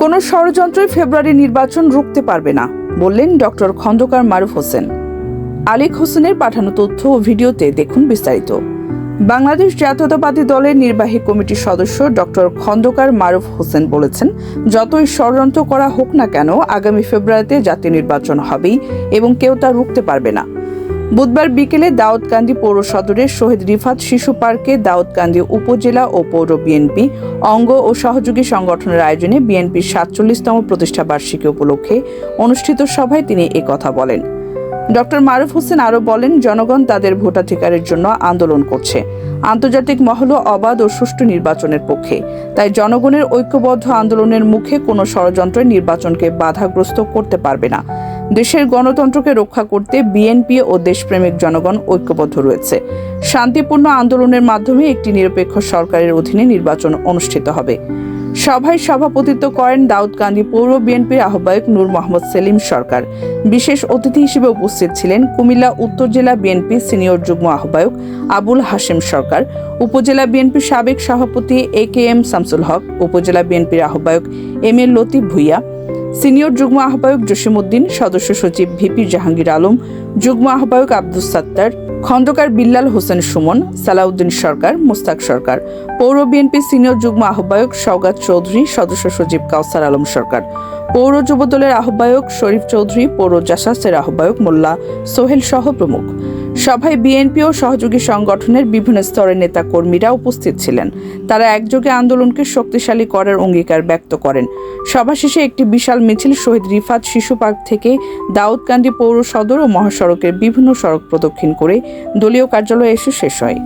কোনো ষড়যন্ত্রই ফেব্রুয়ারি নির্বাচন রুখতে পারবে না, বললেন ডক্টর খন্দকার মারুফ হোসেন। আলিক হোসেনের পাঠানো তথ্য ও ভিডিওতে দেখুন বিস্তারিত। বাংলাদেশ জাতীয়তাবাদী দলের নির্বাহী কমিটির সদস্য ডক্টর খন্দকার মারুফ হোসেন বলেছেন, যতই ষড়যন্ত্র করা হোক না কেন, আগামী ফেব্রুয়ারিতে জাতীয় নির্বাচন হবেই এবং কেউ তা রুখতে পারবে না। বুধবার বিকেলে দাউদকান্দি পৌর সদরের শহীদ রিফাত শিশু পার্কে দাউদকান্দি উপজেলা ও পৌর বিএনপি অঙ্গ ও সহযোগী সংগঠনের আয়োজনে বিএনপির সাতচল্লিশতম প্রতিষ্ঠা বার্ষিকী উপলক্ষে অনুষ্ঠিত সভায় তিনি কথা বলেন। ডক্টর মারুফ হোসেন আরও বলেন, জনগণ তাদের ভোটাধিকারের জন্য আন্দোলন করছে। আন্তর্জাতিক মহলও অবাধ ও সুষ্ঠু নির্বাচনের পক্ষে। তাই জনগণের ঐক্যবদ্ধ আন্দোলনের মুখে কোনো ষড়যন্ত্র নির্বাচনকে বাধাগ্রস্ত করতে পারবে না। দেশের গণতন্ত্রকে রক্ষা করতে বিএনপি ও দেশপ্রেমিক জনগণ ঐক্যবদ্ধ রয়েছে। শান্তিপূর্ণ আন্দোলনের মাধ্যমে একটি নিরপেক্ষ সরকারের অধীনে নির্বাচন অনুষ্ঠিত হবে। সভায় সভাপতিত্ব করেন দাউদকান্দি পৌর বিএনপির আহ্বায়ক নূর মোহাম্মদ সেলিম সরকার। বিশেষ অতিথি হিসেবে উপস্থিত ছিলেন কুমিল্লা উত্তর জেলা বিএনপি সিনিয়র যুগ্ম আহ্বায়ক আবুল হাশেম সরকার, উপজেলা বিএনপির সাবেক সভাপতি এ কে এম শামসুল হক, উপজেলা বিএনপির আহ্বায়ক M A Latif Bhuiyan senior যুগ্ম আহ্বায়ক জসিমউদ্দিন, সদস্য সচিব ভিপি জাহাঙ্গীর আলম, যুগ্ম আহ্বায়ক আব্দুস সাত্তার, খন্দকার বিল্লাল হোসেন সুমন, সালাউদ্দিন সরকার, মুস্তাক সরকার, পৌর বিএনপি সিনিয়র যুগ্ম আহ্বায়ক সওগাত চৌধুরী, সদস্য সচিব কাউসার আলম সরকার, পৌর যুবদলের আহ্বায়ক শরীফ চৌধুরী, পৌর জাসাসের আহ্বায়ক মোল্লা সোহেল সহ প্রমুখ। সভায় বিএনপি ও সহযোগী সংগঠনের বিভিন্ন স্তরের নেতা কর্মীরা উপস্থিত ছিলেন। তারা একযোগে আন্দোলনকে শক্তিশালী করার অঙ্গীকার ব্যক্ত করেন। সভা শেষে একটি বিশাল মিছিল শহীদ রিফাত শিশু পার্ক থেকে দাউদকান্দি পৌর সদর ও মহাসড়কের বিভিন্ন সড়ক প্রদক্ষিণ করে দলীয় কার্যালয়ে এসে শেষ হয়।